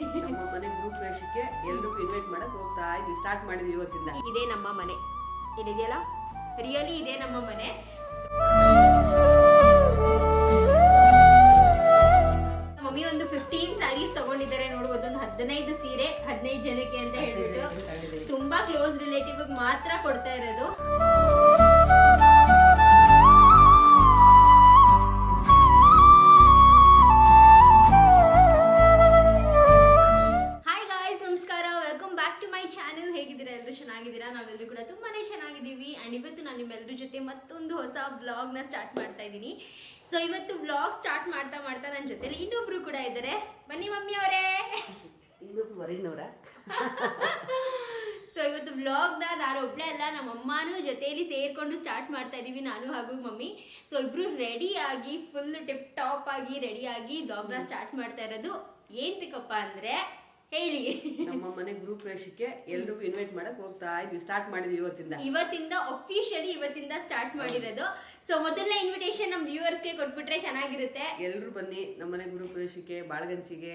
ನಮ್ಮ ಮನೆ ಗೃಹ ಪ್ರವೇಶಕ್ಕೆ ಎಲ್ರಿಗೂ ಇನ್ವೈಟ್ ಮಾಡಕ್ ಹೋಗ್ತಾ ಇದ್ವಿ ಸ್ಟಾರ್ಟ್ ಮಾಡಿದ್ವಿ ಇವತ್ತಿಂದ. ಇದೇ ನಮ್ಮ ಮನೆ. ಏನಿದೆಯಲ್ಲ? ರಿಯಲಿ ಇದೆ ನಮ್ಮ ಮನೆ. ಮಮ್ಮಿ ಒಂದು ಫಿಫ್ಟೀನ್ ಸ್ಯಾರೀಸ್ ತಗೊಂಡಿದ್ದಾರೆ ನೋಡ್ಬೋದು ಒಂದು ಹದಿನೈದು ಸೀರೆ ಹದಿನೈದು ಜನಕ್ಕೆ ಅಂತ ಹೇಳಿದ್ರು ತುಂಬಾ ಕ್ಲೋಸ್ ರಿಲೇಟಿವ್ ಮಾತ್ರ ಕೊಡ್ತಾ ಇರೋದು. ಇವತ್ತು ನಾನು ನಿಮ್ಮೆಲ್ಲರ ಜೊತೆ ಮತ್ತೊಂದು ಹೊಸ ವ್ಲಾಗ್ನ ಸ್ಟಾರ್ಟ್ ಮಾಡ್ತಾ ಇದ್ದೀನಿ. ಸೊ ಇವತ್ತು ವ್ಲಾಗ್ ಸ್ಟಾರ್ಟ್ ಮಾಡ್ತಾ ಮಾಡ್ತಾ ನನ್ನ ಜೊತೆಲಿ ಇನ್ನೊಬ್ರು ಕೂಡ ಇದ್ದಾರೆ. ಬನ್ನಿ ಮಮ್ಮಿ ಅವರೇ. ಸೊ ಇವತ್ತು ವ್ಲಾಗ್ನ ನಾನು ಒಬ್ಳೆ ಅಲ್ಲ ನಮ್ಮ ಅಮ್ಮನೂ ಜೊತೆಯಲ್ಲಿ ಸೇರ್ಕೊಂಡು ಸ್ಟಾರ್ಟ್ ಮಾಡ್ತಾ ಇದ್ದೀವಿ ನಾನು ಹಾಗೂ ಮಮ್ಮಿ. ಸೊ ಇಬ್ರು ರೆಡಿ ಆಗಿ ಫುಲ್ ಟಿಪ್ ಟಾಪ್ ಆಗಿ ರೆಡಿಯಾಗಿ ಆಗಿ ವ್ಲಾಗ್ನ ಸ್ಟಾರ್ಟ್ ಮಾಡ್ತಾ ಇರೋದು. ಏಂತಕ್ಕಪ್ಪ ಅಂದ್ರೆ ಹೇಳಿ. ನಮ್ಮ ಮನೆ ಗ್ರೂಪ್ ಪ್ರವೇಶಕ್ಕೆ ಎಲ್ರಿಗೂ ಇನ್ವೈಟ್ ಮಾಡಕ್ ಹೋಗ್ತಾ ಇದ್ವಿ ಸ್ಟಾರ್ಟ್ ಮಾಡಿದ್ವಿ ಇವತ್ತಿಂದ. ಇವತ್ತಿಂದ ಅಫಿಷಿಯಲಿ ಇವತ್ತಿಂದ ಸ್ಟಾರ್ಟ್ ಮಾಡಿರೋದು. ಸೊ ಮೊದಲನೇ ಇನ್ವಿಟೇಷನ್ ನಮ್ಮ ವ್ಯೂವರ್ಸ್ಗೆ ಕೊಟ್ಬಿಟ್ರೆ ಚೆನ್ನಾಗಿರುತ್ತೆ. ಎಲ್ಲರೂ ಬನ್ನಿ ನಮ್ಮ ಮನೆ ಗ್ರೂಪ್ ಪ್ರವೇಶಕ್ಕೆ ಬಾಳಗಂಚಿಗೆ.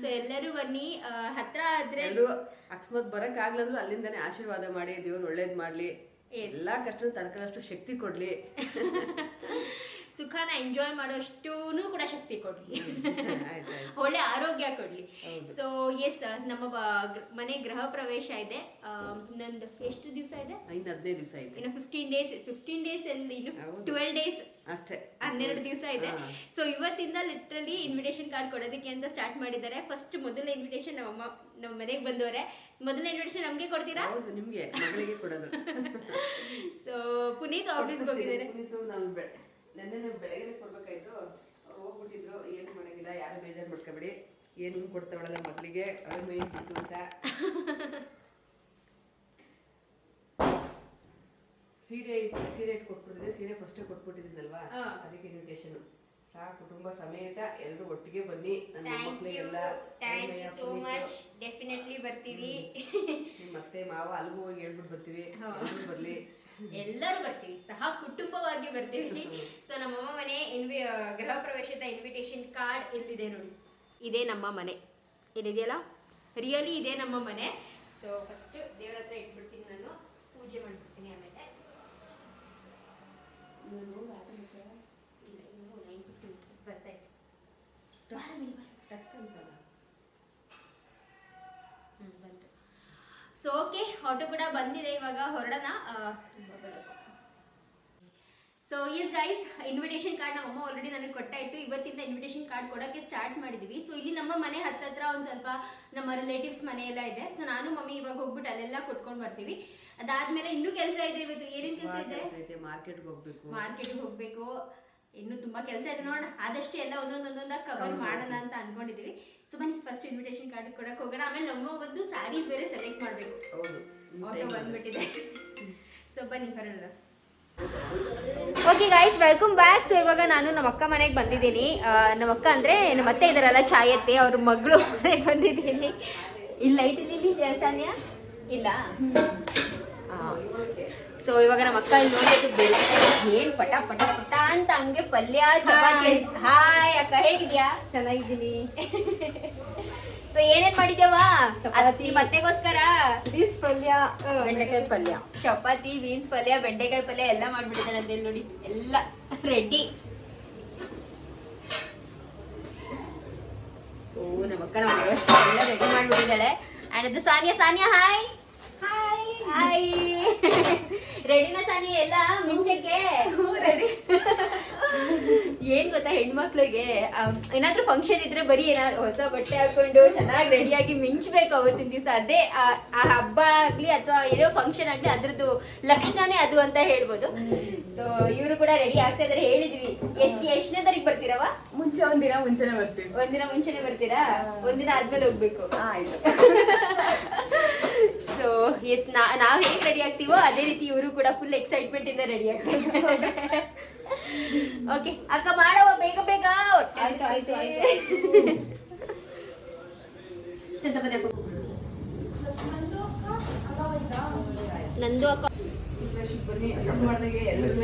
ಸೊ ಎಲ್ಲರೂ ಬನ್ನಿ. ಹತ್ರ ಆದ್ರೆ ಎಲ್ರು ಅಕಸ್ಮಾತ್ ಬರಕ್ ಆಗ್ಲಂದ್ರು ಅಲ್ಲಿಂದಾನೆ ಆಶೀರ್ವಾದ ಮಾಡಿ ದೇವ್ರು ಒಳ್ಳೇದ್ ಮಾಡ್ಲಿ. ಎಲ್ಲಾ ಕಷ್ಟ ತಡ್ಕೊಳ್ಳೋಷ್ಟು ಶಕ್ತಿ ಕೊಡ್ಲಿ. ಸುಖನ ಎಂಜಾಯ್ ಮಾಡೋಷ್ಟು ಕೂಡ ಶಕ್ತಿ ಕೊಡ್ಲಿ. ಒಳ್ಳೆ ಆರೋಗ್ಯ ಕೊಡ್ಲಿ. ಸೊ ಎಸ್ ನಮ್ಮ ಮನೆ ಗೃಹ ಪ್ರವೇಶ ಇದೆ. ನಂದು ಇನ್ನೊಂದು ಎಷ್ಟು ದಿವಸ ಇದೆ? ಇನ್ನು ಹದಿನೈದು ದಿವಸ ಇದೆ. ಇನ್ನು ಫಿಫ್ಟೀನ್ ಡೇಸ್ ಫಿಫ್ಟೀನ್ ಡೇಸ್ ಅಲ್ಲಿ ಇನ್ನು ಟ್ವೆಲ್ ಡೇಸ್ ಅಷ್ಟೇ. ಹನ್ನೆರಡು ದಿವಸ ಇದೆ. ಸೊ ಇವತ್ತಿಂದ ಲಿಟ್ರಲಿ ಇನ್ವಿಟೇಷನ್ ಕಾರ್ಡ್ ಕೊಡೋದಕ್ಕೆ ಅಂತ ಸ್ಟಾರ್ಟ್ ಮಾಡಿದ್ದಾರೆ. ಫಸ್ಟ್ ಮೊದಲ ಇನ್ವಿಟೇಷನ್ ನಮ್ಮ ಅಮ್ಮ ನಮ್ಮ ಮನೆಗೆ ಬಂದವರೆ. ಮೊದಲ ಇನ್ವಿಟೇಷನ್ ನಮಗೆ ಕೊಡ್ತೀರಾ? ನಿಮಗೆ. ಕೊಡೋದು. ಸೊ ಪುನೀತ್ ಆಫೀಸ್ಗೆ ಹೋಗಿದ್ದಾರೆ. ನೆನ್ನೆ ನೀವು ಬೆಳಗ್ಗೆ ಕೊಡ್ಬೇಕಾಯ್ತು. ಹೋಗ್ಬಿಟ್ಟಿದ್ರು ಏನು ಮಾಡಂಗಿಲ್ಲ ಯಾರು ಬೇಜಾರು ಮಾಡ್ಕೋಬೇಡಿ ಏನು ಕೊಡ್ತಾವಳಲ್ಲ ಮಗಳಿಗೆ ಅದು ಮೇನ್ ಬಿಟ್ಟು ಅಂತ. ಸೀರೆ ಸೀರೆ ಕೊಟ್ಬಿಟ್ಟಿದ್ರೆ ಸೀರೆ ಫಸ್ಟ್ ಕೊಟ್ಬಿಟ್ಟಿದ್ದೀನಲ್ವಾ ಹಾ. ಅದಕ್ಕೆ ಇನ್ವಿಟೇಷನ್ ಸಾ ಕುಟುಂಬ ಸಮೇತ ಎಲ್ಲರೂ ಒಟ್ಟಿಗೆ ಬನ್ನಿ. ನನ್ನ ಮಕ್ಕಳಿಗೆಲ್ಲ ಸೋ ಮಚ್ ಡೆಫಿನೆಟ್ಲಿ ಬರ್ತೀವಿ. ನಿಮ್ಮ ಮತ್ತೆ ಮಾವ ಅಲ್ಲಿಗೂ ಹೋಗಿ ಹೇಳ್ಬಿಟ್ಟು ಬರ್ತೀವಿ. ಬರ್ಲಿ. ಎಲ್ಲರೂ ಬರ್ತೀವಿ. ಸಹ ಕುಟುಂಬವಾಗಿ ಬರ್ತೀವಿ. ಸೊ ನಮ್ಮಮ್ಮ ಮನೆ ಇನ್ವಿ ಗೃಹ ಪ್ರವೇಶದ ಇನ್ವಿಟೇಷನ್ ಕಾರ್ಡ್ ಎಲ್ಲಿದೆ ನೋಡಿ. ಇದೇ ನಮ್ಮ ಮನೆ. ಏನಿದೆಯಲ್ಲ? ರಿಯಲಿ ಇದೆ ನಮ್ಮ ಮನೆ. ಸೊ ಫಸ್ಟ್ ದೇವರ ಹತ್ರ ಇಟ್ಬಿಡ್ತೀನಿ ನಾನು. ಪೂಜೆ ಮಾಡ್ಬಿಡ್ತೀನಿ ಆಮೇಲೆ. ಇಲ್ಲ, ಇನ್ನೂ 9:15 ಬರ್ತಾ ಇದೆ. ಬಾರ ಮೇಲೆ ಬಾರ. ಟಕ್ಕಂತಲ್ಲ ಹ್ಮ್, ಬಂತು ಸೊ ಓಕೆ ಆಟೋ ಕೂಡ ಬಂದಿದೆ ಇವಾಗ ಹೊರಡೋಣ. So yes guys invitation card ನಮ್ಮ ಅಮ್ಮ ಆಲ್ರೆಡಿ ನನಗೆ ಕೊಟ್ಟಾಯ್ತು ಇವತ್ತಿಂದ ಇನ್ವಿಟೇಷನ್ ಕಾರ್ಡ್ ಕೊಡೋಕ್ಕೆ ಸ್ಟಾರ್ಟ್ ಮಾಡಿದ್ವಿ. ಸೊ ಇಲ್ಲಿ ನಮ್ಮ ಮನೆ ಹತ್ತತ್ರ ಒಂದು ಸ್ವಲ್ಪ ನಮ್ಮ ರಿಲೇಟಿವ್ಸ್ ಮನೆ ಎಲ್ಲ ಇದೆ. ಸೊ ನಾನು ಮಮ್ಮಿ ಇವಾಗ ಹೋಗ್ಬಿಟ್ಟು ಅಲ್ಲೆಲ್ಲ ಕೊಟ್ಕೊಂಡು ಬರ್ತೀವಿ. ಅದಾದ್ಮೇಲೆ ಇನ್ನೂ ಕೆಲಸ ಇದೆ ಇವತ್ತು. ಏನೇನು ಕೆಲಸ ಇದೆ? ಮಾರ್ಕೆಟ್ಗೆ ಹೋಗ್ಬೇಕು. ಮಾರ್ಕೆಟ್ಗೆ ಹೋಗ್ಬೇಕು. ಇನ್ನು ತುಂಬಾ ಕೆಲಸ ಇದೆ ನೋಡೋಣ. ಆದಷ್ಟು ಎಲ್ಲ ಒಂದೊಂದೊಂದೊಂದಾಗಿ ಕವರ್ ಮಾಡೋಣ ಅಂತ ಅನ್ಕೊಂಡಿದೀವಿ. ಸೊ ಬನ್ನಿ ಫಸ್ಟ್ ಇನ್ವಿಟೇಷನ್ ಕಾರ್ಡ್ ಕೊಡಕ್ ಹೋಗೋಣ ಆಮೇಲೆ ನಮ್ಮ ಒಂದು ಸ್ಯಾರೀಸ್ ಬೇರೆ ಸೆಲೆಕ್ಟ್ ಮಾಡಬೇಕು. ಹೌದು. ಆಟೋ ಬಂದ್ಬಿಟ್ಟಿದೆ. ಸೊ ಬನ್ನಿ ಬರೋಣ. Okay guys welcome back so ಇವಾಗ ನಾನು ನಮ್ಮ ಅಕ್ಕ ಮನೆಗೆ ಬಂದಿದ್ದೀನಿ. ನಮ್ಮ ಅಕ್ಕ ಅಂದರೆ ನಮ್ಮ ಅತ್ತೆ ಇದಾರಲ್ಲ ಚಾಯತ್ತೆ ಅವ್ರ ಮಗಳು ಮನೆಗೆ ಬಂದಿದ್ದೀನಿ. ಇಲ್ಲಿ ಲೈಟ್ ಇಲ್ಲಿ ಸಾನ್ಯಾ ಇಲ್ಲ. ಸೊ ಇವಾಗ ನಮ್ಮ ಅಕ್ಕ ಇಲ್ಲಿ ನೋಡಿದ್ದು ಬೆಳಿಗ್ಗೆ ಏನ್ ಪಟ ಪಟ ಪಟ ಅಂತ ಹಂಗೆ ಪಲ್ಯ ಚಪಾತಿ. ಹಾಯ್ ಅಕ್ಕ ಹೇಗಿದ್ಯಾ? ಚೆನ್ನಾಗಿದ್ದೀನಿ. ಸೊ ಏನೇನ್ ಮಾಡಿದ್ಯವಾ ಚಪಾತಿ. ಮತ್ತೆಗೋಸ್ಕರ ಬೀನ್ಸ್ ಪಲ್ಯ. ಬೆಂಡೆಕಾಯಿ ಪಲ್ಯ. ಚಪಾತಿ ಬೀನ್ಸ್ ಪಲ್ಯ ಬೆಂಡೆಕಾಯಿ ಪಲ್ಯ ಎಲ್ಲ ಮಾಡ್ಬಿಟ್ಟಿದ್ದಾನೆ ಅದೇ ನೋಡಿ. ಎಲ್ಲ ರೆಡಿ ಓ ನಮ್ಮ ಅಕ್ಕ ನಮ್ಮ ರೆಡಿ ಮಾಡ್ಬಿಟ್ಟಿದ್ದಾಳೆ. ಅಂಡ್ ಅದು ಸಾನಿಯಾ ಸಾನಿಯಾ ಹಾಯ್ ರೆಡಿನಾ ಸಾನಿ ಎಲ್ಲ ಮಿಂಚಕ್ಕೆ? ಏನ್ ಗೊತ್ತಾ ಹೆಣ್ಮಕ್ಳಿಗೆ? ಏನಾದ್ರೂ ಫಂಕ್ಷನ್ ಇದ್ರೆ ಬರೀ ಏನಾದ್ರು ಹೊಸ ಬಟ್ಟೆ ಹಾಕೊಂಡು ಚೆನ್ನಾಗಿ ರೆಡಿಯಾಗಿ ಮಿಂಚ್ಬೇಕು ಅವತ್ತಿನ ದಿವಸ. ಅದೇ ಆ ಆ ಹಬ್ಬ ಆಗ್ಲಿ ಅಥವಾ ಏನೋ ಫಂಕ್ಷನ್ ಆಗ್ಲಿ ಅದ್ರದ್ದು ಲಕ್ಷಣನೇ ಅದು ಅಂತ ಹೇಳ್ಬೋದು. ಸೊ ಇವರು ಕೂಡ ರೆಡಿ ಆಗ್ತಾ ಇದ್ರೆ. ಹೇಳಿದ್ವಿ. ಎಷ್ಟ್ ಎಷ್ಟನೇ ತಾರೀಕ್ ಬರ್ತೀರವ ಮುಂಚೆ ಒಂದಿನ ಮುಂಚೆನೆ ಬರ್ತೀವಿ. ಒಂದಿನ ಮುಂಚೆನೆ ಬರ್ತೀರಾ? ಒಂದಿನ ಆದ್ಮೇಲೆ ಹೋಗ್ಬೇಕು. ಆಯ್ತು. ಸೊ ಎಸ್ ನಾವ್ ಹೇಗ್ ರೆಡಿ ಆಗ್ತೀವೋ ಅದೇ ರೀತಿ ಇವರು ಕೂಡ ಫುಲ್ ಎಕ್ಸೈಟ್ಮೆಂಟ್ ಇಂದ ರೆಡಿ ಆಗ್ತೀವಿ ಓಕೆ ಅಕ್ಕ ಮಾಡವ ಬೇಗ ಬೇಗ ಆಯ್ತು, ಆಯ್ತು, ಆಯ್ತು, ನಂದು ಅಕ್ಕ. ಬನ್ನಿ ಮಾಡ್ದಾಗೆ ಎಲ್ಲರೂ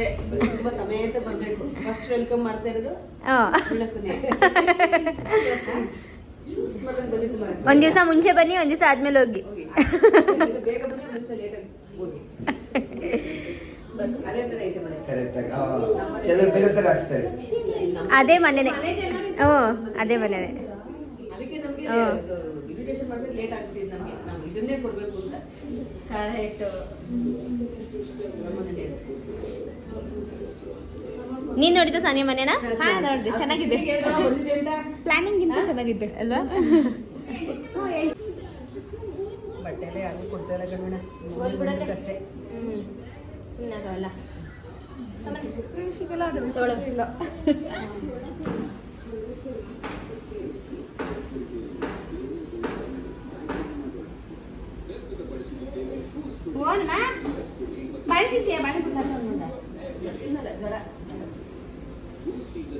ಕುಟುಂಬ ಸಮೇತ ಬರ್ಬೇಕು. ಫಸ್ಟ್ ವೆಲ್ಕಮ್ ಮಾಡ್ತಾ ಇರೋದು. ಒಂದ್ ದಿವಸ ಮುಂಚೆ ಬನ್ನಿ, ಒಂದ್ ದಿವಸ ಆದ್ಮೇಲೆ ಹೋಗಿ. ಅದೇ ಮನೆನೆ. ಹ್ಞೂ ಅದೇ ಮನೆನೆ. ಲೇಟ್ ಆಗ್ಬಿಟ್ಟಿದ್ ನಮಗೆ ನಾವು ಇದನ್ನೇ ಕೊಡ್ಬೇಕು ಅಂತ ಕರೆಕ್ಟ್ ನಮ್ಮ ಮನೇಲಿ ನೀನ್ ನೋಡಿದ ಸಾನಿಯಾ ಮನೇನ? ನೋಡಿದೆ. ನೋಡ್ದೆ ಚೆನ್ನಾಗಿದೆ. ಬಂದಿದೆ ಅಂತ? ಪ್ಲಾನಿಂಗ್ ಗಿಂತ ಚೆನ್ನಾಗಿದೆ. ಅಲ್ವಾ? ಬಟ್ಟೆ ಯಾರು ಕೊಡ್ತಾರ. ಅಷ್ಟೇ. ಆಗಲ್ಲ ಸಿಗಲ್ಲ ಅದು ಜ್ವರ ಏನು ತಿಂತಾರೆ ಎಲ್ಲರೂ ಕಷ್ಟಪಡೋದು ಓದಿದ್ದು ಒಂದು ಖುಷಿ ಐತೆ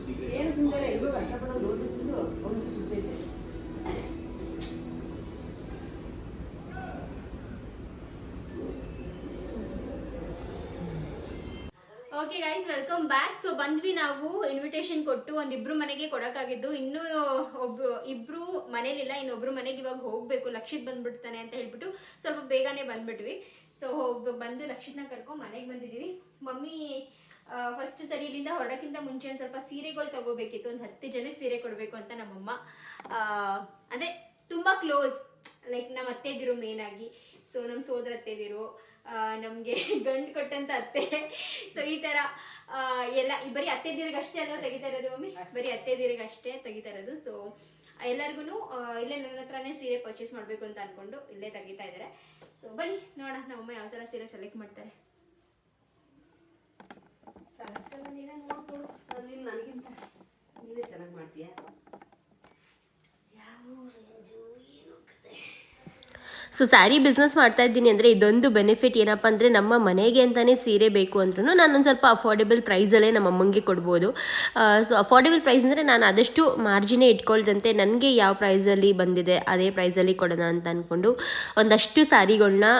okay guys welcome back so ಬಂದ್ವಿ ನಾವು ಇನ್ವಿಟೇಷನ್ ಕೊಟ್ಟು ಒಂದಿಬ್ರು ಮನೆಗೆ ಕೊಡಕ್ಕಾಗಿದ್ದು. ಇನ್ನೂ ಒಬ್ರು, ಇಬ್ರು ಮನೇಲಿಲ್ಲ, ಇನ್ನೊಬ್ರು ಮನೆಗೆ ಇವಾಗ ಹೋಗ್ಬೇಕು. ಲಕ್ಷಿತ್ ಬಂದ್ಬಿಡ್ತಾನೆ ಅಂತ ಹೇಳ್ಬಿಟ್ಟು ಸ್ವಲ್ಪ ಬೇಗನೆ ಬಂದ್ಬಿಟ್ವಿ. ಸೊ ಬಂದು ಲಕ್ಷಿತ್ನ ಕರ್ಕೊಂಡು ಮನೆಗೆ ಬಂದಿದ್ದೀವಿ ಮಮ್ಮಿ ಫಸ್ಟ್ ಸರಿ ಇಲ್ಲಿಂದ ಹೊರಡಕ್ಕಿಂತ ಮುಂಚೆ ಒಂದು ಸ್ವಲ್ಪ ಸೀರೆಗಳು ತಗೋಬೇಕಿತ್ತು. ಒಂದು ಹತ್ತು ಜನಕ್ಕೆ ಸೀರೆ ಕೊಡಬೇಕು ಅಂತ ನಮ್ಮಮ್ಮ. ಅಂದರೆ ತುಂಬ ಕ್ಲೋಸ್ ಲೈಕ್ ನಮ್ಮ ಅತ್ತೆದಿರು ಮೇನ್ ಆಗಿ. ಸೊ ನಮ್ಮ ಸೋದರ ಅತ್ತೆದಿರು ನಮಗೆ ಗಂಡು ಕೊಟ್ಟಂತ ಅತ್ತೆ. ಸೊ ಈ ತರ ಎಲ್ಲ ಬರೀ ಅತ್ತೆದಿರಿಗೆ ಅಷ್ಟೇ ಅಲ್ವಾ ತೆಗಿತಾ ಇರೋದು ಮಮ್ಮಿ? ಬರೀ ಅತ್ತೆದಿರಿಗೆ ಅಷ್ಟೇ ತೆಗಿತಾ ಇರೋದು. ಸೊ ಎಲ್ಲರಿಗೂ ಇಲ್ಲೇ ನನ್ನ ಹತ್ರನೇ ಸೀರೆ ಪರ್ಚೇಸ್ ಮಾಡಬೇಕು ಅಂತ ಅನ್ಕೊಂಡು ಇಲ್ಲೇ ತೆಗಿತಾ ಇದ್ದಾರೆ ಸೊ ಬನ್ನಿ. ನೋಡೋಣ ನಮ್ಮಮ್ಮ ಯಾವ ಥರ ಸೀರೆ ಸೆಲೆಕ್ಟ್ ಮಾಡ್ತಾರೆ. ಸಾಕಲ್ಲ ನೀನೇ ನೋಡ್ಕೊಡು ನಾನು ನೀನು ನನಗಿಂತ. ನೀನೇ ಚೆನ್ನಾಗಿ ಮಾಡ್ತೀಯ? ಸೊ ಸ್ಯಾರಿ ಬಿಸ್ನೆಸ್ ಮಾಡ್ತಾ ಇದ್ದೀನಿ ಅಂದರೆ ಇದೊಂದು ಬೆನಿಫಿಟ್ ಏನಪ್ಪ ಅಂದರೆ ನಮ್ಮ ಮನೆಗೆ ಅಂತಲೇ ಸೀರೆ ಬೇಕು ಅಂದ್ರೂ ನಾನೊಂದು ಸ್ವಲ್ಪ ಅಫೋರ್ಡೆಬಲ್ ಪ್ರೈಸಲ್ಲೇ ನಮ್ಮ ಅಮ್ಮಂಗೆ ಕೊಡ್ಬೋದು. ಸೊ ಅಫೋರ್ಡೆಬಲ್ ಪ್ರೈಸ್ ಅಂದರೆ ನಾನು ಆದಷ್ಟು ಮಾರ್ಜಿನೇ ಇಟ್ಕೊಳ್ದಂತೆ ನನಗೆ ಯಾವ ಪ್ರೈಸಲ್ಲಿ ಬಂದಿದೆ ಅದೇ ಪ್ರೈಸಲ್ಲಿ ಕೊಡೋಣ ಅಂತ ಅಂದ್ಕೊಂಡು ಒಂದಷ್ಟು ಸ್ಯಾರಿಗಳನ್ನ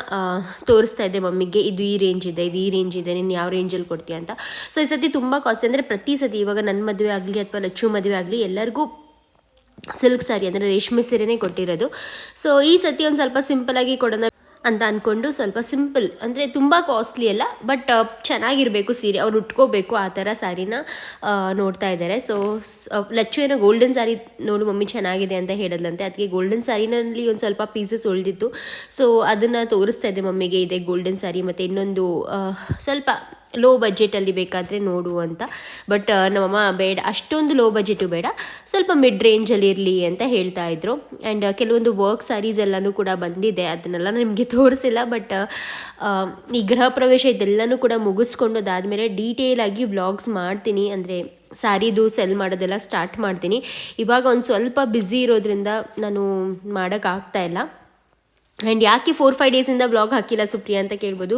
ತೋರಿಸ್ತಾ ಇದ್ದೆ ಮಮ್ಮಿಗೆ. ಇದು ಈ ರೇಂಜ್ ಇದೆ, ಇದು ಈ ರೇಂಜ್ ಇದೆ, ನೀನು ಯಾವ ರೇಂಜಲ್ಲಿ ಕೊಡ್ತೀಯ ಅಂತ. ಸೊ ಈ ಸತಿ ತುಂಬ ಕಾಸ್ಟ್ ಅಂದರೆ ಪ್ರತಿ ಸತಿ ಇವಾಗ ನನ್ನ ಮದುವೆ ಆಗಲಿ ಅಥವಾ ಲಚ್ಚು ಮದುವೆ ಆಗಲಿ ಎಲ್ಲರಿಗೂ ಸಿಲ್ಕ್ ಸ್ಯಾರಿ ಅಂದರೆ ರೇಷ್ಮೆ ಸೀರೆನೇ ಕೊಟ್ಟಿರೋದು. ಸೊ ಈ ಸತಿ ಒಂದು ಸ್ವಲ್ಪ ಸಿಂಪಲಾಗಿ ಕೊಡೋಣ ಅಂತ ಅಂದ್ಕೊಂಡು ಸ್ವಲ್ಪ ಸಿಂಪಲ್ ಅಂದರೆ ತುಂಬ ಕಾಸ್ಟ್ಲಿ ಅಲ್ಲ ಬಟ್ ಚೆನ್ನಾಗಿರಬೇಕು ಸೀರೆ. ಅವ್ರು ಉಟ್ಕೋಬೇಕು ಆ ಥರ ಸ್ಯಾರಿನ ನೋಡ್ತಾ ಇದ್ದಾರೆ. ಸೊ ಲಚ್ಚು ಏನೋ ಗೋಲ್ಡನ್ ಸ್ಯಾರಿ ನೋಡು ಮಮ್ಮಿ ಚೆನ್ನಾಗಿದೆ ಅಂತ ಹೇಳಿದ್ಲಂತೆ. ಅದಕ್ಕೆ ಗೋಲ್ಡನ್ ಸ್ಯಾರಿನಲ್ಲಿ ಒಂದು ಸ್ವಲ್ಪ ಪೀಸಸ್ ಉಳಿದಿತ್ತು. ಸೊ ಅದನ್ನು ತೋರಿಸ್ತಾ ಇದ್ದೆ ಮಮ್ಮಿಗೆ, ಇದೆ ಗೋಲ್ಡನ್ ಸ್ಯಾರಿ ಮತ್ತು ಇನ್ನೊಂದು ಸ್ವಲ್ಪ ಲೋ ಬಜೆಟಲ್ಲಿ ಬೇಕಾದರೆ ನೋಡು ಅಂತ. ಬಟ್ ನಮ್ಮಮ್ಮ ಬೇಡ, ಅಷ್ಟೊಂದು ಲೋ ಬಜೆಟು ಬೇಡ. ಸ್ವಲ್ಪ ಮಿಡ್ ರೇಂಜಲ್ಲಿ ಇರಲಿ ಅಂತ ಹೇಳ್ತಾ ಇದ್ರು. ಆ್ಯಂಡ್ ಕೆಲವೊಂದು ವರ್ಕ್ ಸ್ಯಾರೀಸ್ ಎಲ್ಲನೂ ಕೂಡ ಬಂದಿದೆ. ಅದನ್ನೆಲ್ಲ ನಿಮಗೆ ತೋರಿಸಿಲ್ಲ. ಬಟ್ ಈ ಗೃಹ ಪ್ರವೇಶ ಇದೆಲ್ಲನೂ ಕೂಡ ಮುಗಿಸ್ಕೊಂಡು ಅದಾದಮೇಲೆ ಡೀಟೇಲ್ ಆಗಿ ವ್ಲಾಗ್ಸ್ ಮಾಡ್ತೀನಿ. ಅಂದರೆ ಸ್ಯಾರಿದು ಸೆಲ್ ಮಾಡೋದೆಲ್ಲ ಸ್ಟಾರ್ಟ್ ಮಾಡ್ತೀನಿ. ಇವಾಗ ಒಂದು ಸ್ವಲ್ಪ ಬ್ಯುಸಿ ಇರೋದ್ರಿಂದ ನಾನು ಮಾಡೋಕ್ಕಾಗ್ತಾ ಇಲ್ಲ. ಆ್ಯಂಡ್ ಯಾಕೆ ಫೋರ್ ಫೈವ್ ಡೇಸಿಂದ ಬ್ಲಾಗ್ ಹಾಕಿಲ್ಲ ಸುಪ್ರಿಯಾ ಅಂತ ಕೇಳ್ಬೋದು.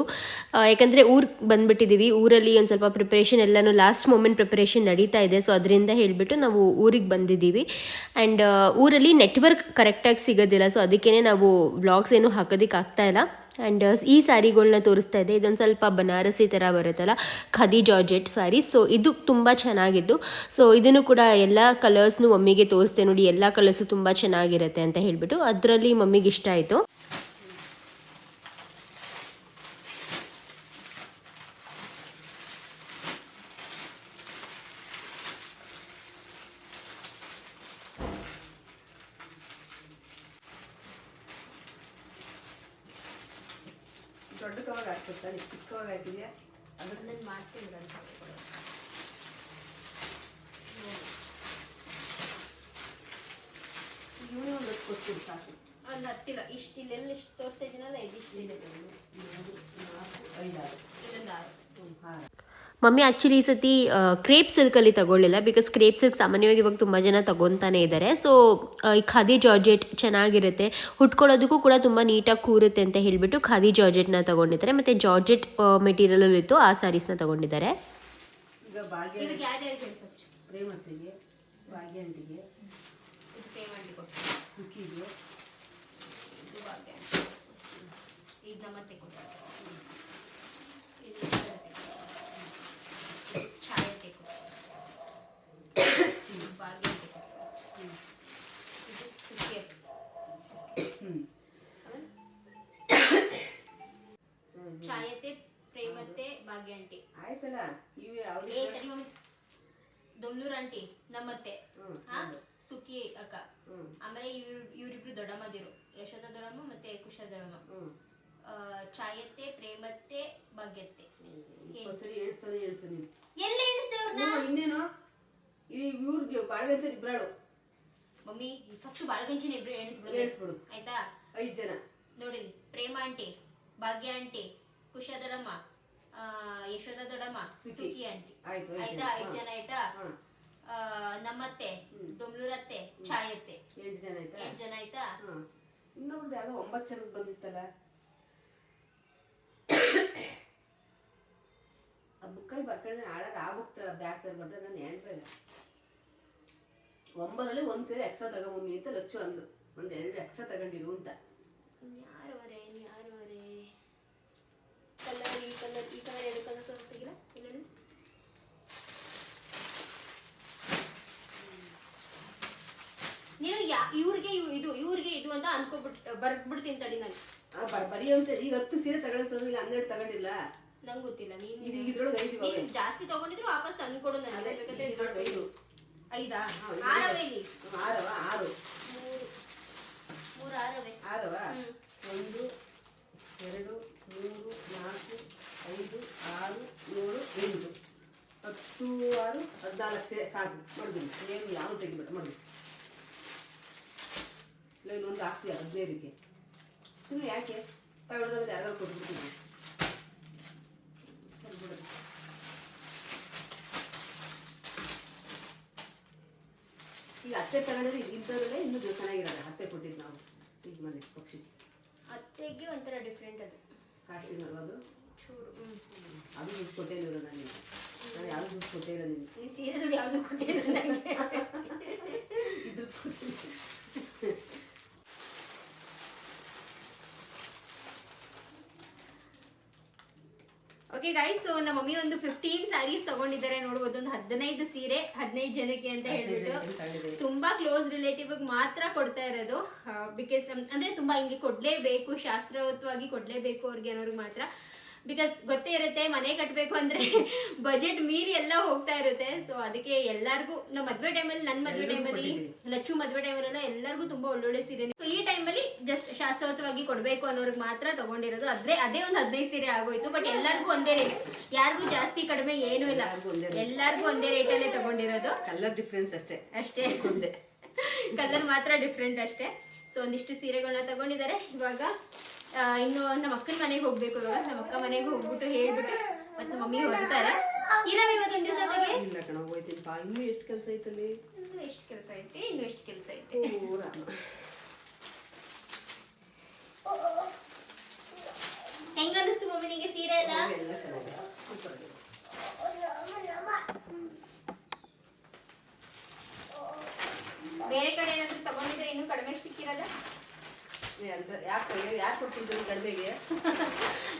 ಯಾಕಂದರೆ ಊರಿಗೆ ಬಂದುಬಿಟ್ಟಿದ್ದೀವಿ ಊರಲ್ಲಿ ಒಂದು ಸ್ವಲ್ಪ ಪ್ರಿಪ್ರೇಷನ್ ಎಲ್ಲನೂ ಲಾಸ್ಟ್ ಮೂಮೆಂಟ್ ಪ್ರಿಪ್ರೇಷನ್ ನಡೀತಾ ಇದೆ. ಸೊ ಅದರಿಂದ ಹೇಳಿಬಿಟ್ಟು ನಾವು ಊರಿಗೆ ಬಂದಿದ್ದೀವಿ ಆ್ಯಂಡ್ ಊರಲ್ಲಿ ನೆಟ್ವರ್ಕ್ ಕರೆಕ್ಟಾಗಿ ಸಿಗೋದಿಲ್ಲ. ಸೊ ಅದಕ್ಕೇ ನಾವು ವ್ಲಾಗ್ಸ್ ಏನು ಹಾಕೋದಕ್ಕೆ ಆಗ್ತಾ ಇಲ್ಲ. ಆ್ಯಂಡ್ ಈ ಸ್ಯಾರಿಗಳನ್ನ ತೋರಿಸ್ತಾ ಇದೆ. ಇದೊಂದು ಸ್ವಲ್ಪ ಬನಾರಸಿ ಥರ ಬರುತ್ತಲ್ಲ, ಖದಿ ಜಾರ್ಜೆಟ್ ಸ್ಯಾರಿ ಸೊ ಇದು ತುಂಬ ಚೆನ್ನಾಗಿದ್ದು. ಸೊ ಇದನ್ನು ಕೂಡ ಎಲ್ಲ ಕಲರ್ಸ್ನು ಮಮ್ಮಿಗೆ ತೋರಿಸ್ತೆ ನೋಡಿ, ಎಲ್ಲ ಕಲರ್ಸು ತುಂಬ ಚೆನ್ನಾಗಿರುತ್ತೆ ಅಂತ ಹೇಳಿಬಿಟ್ಟು ಅದರಲ್ಲಿ ಮಮ್ಮಿಗೆ ಇಷ್ಟ ಆಯಿತು ದೊಡ್ಡ ಕವರ್ ಹಾಕ್ಬಿಡ್ತಾರೆ ಚಿಕ್ಕ ಕವರ್ ಹಾಕಿದ್ಯಾ ಅದನ್ನ ಮಾಡ್ತೀನಿ ಇವನೇ ಒಂದು ಹೊತ್ತು ಕೊಡ್ತೀನಿ ಸಾಕು ಒಂದು ಹತ್ತಿರ ಇಷ್ಟು ಇಲ್ಲೆಲ್ಲ ಇಷ್ಟು ತೋರಿಸ್ತಾ ಇದೀನಲ್ಲ ಇದು ಇಷ್ಟು ಇದೆ ಮೂರು, ನಾಲ್ಕು ಐದಾರು ಇದೊಂದು ಆರು ಹ್ಞೂ ಹಾಂ ಮಮ್ಮಿ ಆ್ಯಕ್ಚುಲಿ ಈ ಸತಿ ಕ್ರೇಪ್ ಸಿಲ್ಕಲ್ಲಿ ತಗೊಳ್ಳಿಲ್ಲ ಬಿಕಾಸ್ ಕ್ರೇಪ್ ಸಿಲ್ಕ್ ಸಾಮಾನ್ಯವಾಗಿ ಇವಾಗ ತುಂಬ ಜನ ತಗೊತಾನೆ ಇದ್ದಾರೆ ಸೊ ಈ ಖಾದಿ ಜಾರ್ಜೆಟ್ ಚೆನ್ನಾಗಿರುತ್ತೆ. ಹುಟ್ಕೊಳ್ಳೋದಕ್ಕೂ ಕೂಡ ತುಂಬ ನೀಟಾಗಿ ಕೂರುತ್ತೆ ಅಂತ ಹೇಳಿಬಿಟ್ಟು ಖಾದಿ ಜಾರ್ಜೆಟ್ನ ತಗೊಂಡಿದ್ದಾರೆ. ಮತ್ತು ಜಾರ್ಜೆಟ್ ಮೆಟೀರಿಯಲಲ್ಲಿತ್ತು ಆ ಸ್ಯಾರೀಸ್ನ ತಗೊಂಡಿದ್ದಾರೆ ಈಗ ಭಾಗ್ಯ ಇದಕ್ಕೆ ಯಾರ್ಯಾರು ಹೇಳಿ ಫಸ್ಟ್ ಪ್ರೇಮತ್ತಿಗೆ ಭಾಗ್ಯ ಆಂಟಿಗೆ ಇದು ಪೇ ಮಾಡಿ ಕೊಟ್ಟು ಸುಖಿಗೆ ಇದು ಭಾಗ್ಯ ಈಗ ನಮ್ಮತ್ತೆ ಕೊಟ್ಟು ಇದು ಛಾಯಕ್ಕೆ ಕೊಟ್ಟು ಇದು ಛಾಯತೆ ಪ್ರೇಮತೆ ಭಾಗ್ಯ ಆಂಟಿ ಆಯ್ತಲ್ಲ ಇವೆ ಅವ್ರಿಗೆ ದೊಮ್ಲೂರ್ ಆಂಟಿ ನಮ್ಮತ್ತೆ. ಸುಖಿ ಅಕ್ಕ. ಆಮೇಲೆ ಇವ್ರು ಇವರಿಬ್ರು ದೊಡ್ಡಮ್ಮದಿರು. ಯಶೋಧ ದೊಡ್ಡಮ್ಮ ಮತ್ತೆ ಕುಶ ದೊಡ್ಡಮ್ಮ. ಹ್ಮ್. ಆ, ಭಾಗ್ಯತ್ತೆ ಎಲ್ಲಿ ಎಣಿಸ್ತೇವ್ರನ್ನ ಇನ್ನೇನು? ಈ ಇವ್ರಿಗೆ ಬಾಳಗಂಚ ಇಬ್ರಾಳು ಮಮ್ಮಿ ಫಸ್ಟ್ ಬಾಳಗಂಚಿನ ಇಬ್ರು ಎಣಿಸ್ಬಿಡು ಎಣಿಸ್ಬಿಡು. ಆಯ್ತಾ ಐದ್ ಜನ ನೋಡಿ ಪ್ರೇಮ ಆಂಟಿ ಭಾಗ್ಯ ಆಂಟಿ ಕುಶ ದೊಡ್ಡಮ್ಮ ಆ, ಯಶೋಧ ದೊಡ್ಡಮ್ಮ ಸುಖಿ. ಸುಖಿ ಆಂಟಿ ಆಯ್ತು ಐದ್ ಆಯ್ತಾ ಜನ. ಐದ್ ಹಾ. ಜನ ಆಯ್ತಾ ಹಾ ಆ, ನಮ್ಮತ್ತೆ ಹ್ಮ್. ದೊಮ್ಲೂರತ್ತೆ ಛಾಯತ್ತೆ ಎಂಟು ಜನ ಆಯ್ತಾ ಎಂಟ್ ಜನ ಆಯ್ತಾ ಹಾ ಇನ್ನೊಬ್ರು ಯಾವ್ದೋ ಒಂಬತ್ತು ಜನಕ್ಕೆ ಬಂದಿತ್ತಲ್ಲ ಆ ಬುಕ್ಕಲ್ಲಿ ಬರ್ಕೊಂಡ್ರೆ ನಾಳೆ ಆ ಬುಕ್ ತರ ಬ್ಯಾಗ್ ತರ ಬರ್ತಾರೆ ನಾನು ಹೇಳ್ಬೇಡ ಒಂಬರಲ್ಲಿ ಒಂದ್ ಸೇರಿ ಎಕ್ಸ್ಟ್ರಾ ತಗೊಂಬಮ್ಮಿ ಅಂತ ಲಕ್ಷ ಅಂದ್ಲು. ಒಂದ್ ಎರಡು ಎಕ್ಸ್ಟ್ರಾ ತಗೊಂಡಿರು ಅಂತ. ಯಾರವರೇ ಯಾರವರೇ ಕಲರ್ ಈ ಕಲರ್ ಈ ಕಲರ್ ಎರಡು ಕಲರ್ ತಗೋತಿಲ್ಲ ಇಲ್ಲ ನೀನು ಯಾ ಇವ್ರಿಗೆ ಇವ್- ಇದು ಇವ್ರಿಗೆ ಇದು ಅಂತ ಅನ್ಕೋಬಿಟ್ ಬರ್ಬಿಡ್ತೀನಿ ತಡಿ ನಾನು. ಬರೀ ಅಂತ ಈಗ ಹತ್ತು ಸೀರೆ ತಗೊಳ್ಳೋ ಹನ್ನೆರಡು ತಗೊಂಡಿಲ್ಲ? ನಂಗೆ ಗೊತ್ತಿಲ್ಲ ನೀನು ಇದ್ರೊಳಗೆ ಐದು ಜಾಸ್ತಿ ತಗೊಂಡಿದ್ರು ವಾಪಸ್ ತಂದು ಕೊಡು ನಾನು ಇದ್ರೊಳಗೆ ಐದು. ಐದಾ? ಆರವೇ ಇಲ್ಲಿ. ಹ್ಮ್, ಆರವ? ಆರು. ಮೂರು ಮೂರು ಆರವೇ. ಆರವ. ಒಂದು ಎರಡು ಮೂರು ನಾಲ್ಕು ಐದು ಆರು ಏಳು ಎಂಟು. ಹತ್ತು ಆರು ಹದಿನಾಲ್ಕು ಸೇ ಸಾಕು. ಮಾಡಿದ್ವಿ ಏನು ಯಾರು ತೆಗಿಬೇಡ ಮಾಡಿ ಇಲ್ಲ ಇನ್ನೊಂದು ಆಗ್ತೀಯ ಹದಿನೈದಕ್ಕೆ. ಸುಮ್ಮನೆ ಯಾಕೆ? ತಗೊಂಡ್ರೆ ಯಾರು ಕೊಟ್ಬಿಡ್ತೀವಿ ಸರಿ ಬಿಡು. ಈಗ ಅತ್ತೆ ತಗೊಂಡ್ರೆ ಇಂಥದ್ರಲ್ಲೇ ಇನ್ನೂ ಚೆನ್ನಾಗಿರಲ್ಲ ಅತ್ತೆ ಕೊಟ್ಟಿದ್ದು ನಾವು. ಈಗ ಮನೆ ಪಕ್ಷಿ. ಅತ್ತೆಗೆ ಒಂಥರ ಡಿಫ್ರೆಂಟ್ ಅದು. ಕಾಸ್ಟ್ಲಿ ಅದು? ಚೂರು ಅದು ದುಡ್ಡು ಕೊಟ್ಟೇ ಇರೋ ನಾನು ನಾನು ಯಾವ್ದು ದುಡ್ಡು ಕೊಟ್ಟೇ ಇಲ್ಲ ನಿಮ್ಗೆ? ಸೀರೆ ದುಡ್ಡು ಯಾವ್ದು ಕೊಟ್ಟಿಲ್ಲ ನನಗೆ ಇದು ಓಕೆ ಗೈಸ್ ಸೊ ನಮ್ಮ ಮಮ್ಮಿ ಒಂದು ಫಿಫ್ಟೀನ್ ಸ್ಯಾರೀಸ್ ತಗೊಂಡಿದ್ದಾರೆ. ನೋಡ್ಬೋದು ಒಂದು ಹದಿನೈದು ಸೀರೆ ಹದಿನೈದು ಜನಕ್ಕೆ ಅಂತ ಹೇಳಿದ್ರು ತುಂಬಾ ಕ್ಲೋಸ್ ರಿಲೇಟಿವ್ ಮಾತ್ರ ಕೊಡ್ತಾ ಇರೋದು. ಬಿಕಾಸ್ ಅಂದ್ರೆ ತುಂಬಾ ಹಿಂಗೆ ಕೊಡ್ಲೇಬೇಕು ಶಾಸ್ತ್ರವತ್ವಾಗಿ ಕೊಡ್ಲೇಬೇಕು ಅವ್ರಿಗೆ ಅನ್ನೋರ್ಗೆ ಮಾತ್ರ. ಬಿಕಾಸ್ ಗೊತ್ತೇ ಇರುತ್ತೆ ಮನೆ ಕಟ್ಟಬೇಕು ಅಂದ್ರೆ ಬಜೆಟ್ ಮೀರಿ ಎಲ್ಲ ಹೋಗ್ತಾ ಇರುತ್ತೆ. ಸೊ ಅದಕ್ಕೆ ಎಲ್ಲರಿಗೂ ನಮ್ಮ ಮದ್ವೆ ಟೈಮಲ್ಲಿ ನನ್ನ ಮದ್ವೆ ಟೈಮಲ್ಲಿ ಲಚ್ಚು ಮದ್ವೆ ಟೈಮಲ್ಲೆಲ್ಲ ಎಲ್ಲರಿಗೂ ತುಂಬಾ ಒಳ್ಳೊಳ್ಳೆ ಸೀರೆ. ಸೊ ಈ ಟೈಮಲ್ಲಿ ಜಸ್ಟ್ ಶಾಸ್ತ್ರೋತ್ತವಾಗಿ ಕೊಡಬೇಕು ಅನ್ನೋರ್ಗೆ ಮಾತ್ರ ತಗೊಂಡಿರೋದು. ಅದೇ ಅದೇ ಒಂದು ಹದಿನೈದು ಸೀರೆ ಆಗೋಯ್ತು ಬಟ್ ಎಲ್ಲರಿಗೂ ಒಂದೇ ರೇಟ್ ಯಾರಿಗೂ ಜಾಸ್ತಿ ಕಡಿಮೆ ಏನೂ ಇಲ್ಲ. ಎಲ್ಲರಿಗೂ ಒಂದೇ ರೇಟಲ್ಲೇ ತಗೊಂಡಿರೋದು. ಕಲರ್ ಡಿಫ್ರೆನ್ಸ್ ಅಷ್ಟೇ. ಅಷ್ಟೇ. ಒಂದೇ. ಕಲರ್ ಮಾತ್ರ ಡಿಫ್ರೆಂಟ್ ಅಷ್ಟೇ. ಸೊ ಒಂದಿಷ್ಟು ಸೀರೆಗಳನ್ನ ತಗೊಂಡಿದ್ದಾರೆ. ಇವಾಗ ಇನ್ನು ನಮ್ಮ ಅಕ್ಕನ ಮನೆಗೆ ಹೋಗ್ಬೇಕು ಇವಾಗ. ನಮ್ಮ ಅಕ್ಕ ಮನೆಗೆ ಹೋಗ್ಬಿಟ್ಟು ಹೇಳ್ಬಿಟ್ಟು ಮತ್ತೆ ಮಮ್ಮಿ ಹೊರಡ್ತಾರೆ. ಇರವ ಇವತ್ತೊಂದು ದಿವಸ ಮನೆಗೆ ಇಲ್ಲ ಕಣ ಹೋಯ್ತೀನಿ. ಪಾ ಇನ್ನೂ ಎಷ್ಟು ಕೆಲಸ ಐತಲ್ಲಿ? ಇನ್ನು ಎಷ್ಟು ಕೆಲಸ ಐತಿ? ಇನ್ನು ಎಷ್ಟು ಕೆಲಸ ಐತೆ? ಹೆಂಗ ಅನಿಸ್ತು ಮಮ್ಮಿ ನಿಂಗೆ ಸೀರೆ ಎಲ್ಲ? ಬೇರೆ ಕಡೆ ಏನಾದ್ರು ತಗೊಂಡಿದ್ರೆ ಇನ್ನೂ ಕಡಿಮೆ ಸಿಕ್ಕಿರೋದ ಏ ಅಂತ ಯಾಕೆ ಯಾಕೆ ಕೊಟ್ಟಿದ್ದು ಕಡಿಮೆಗೆ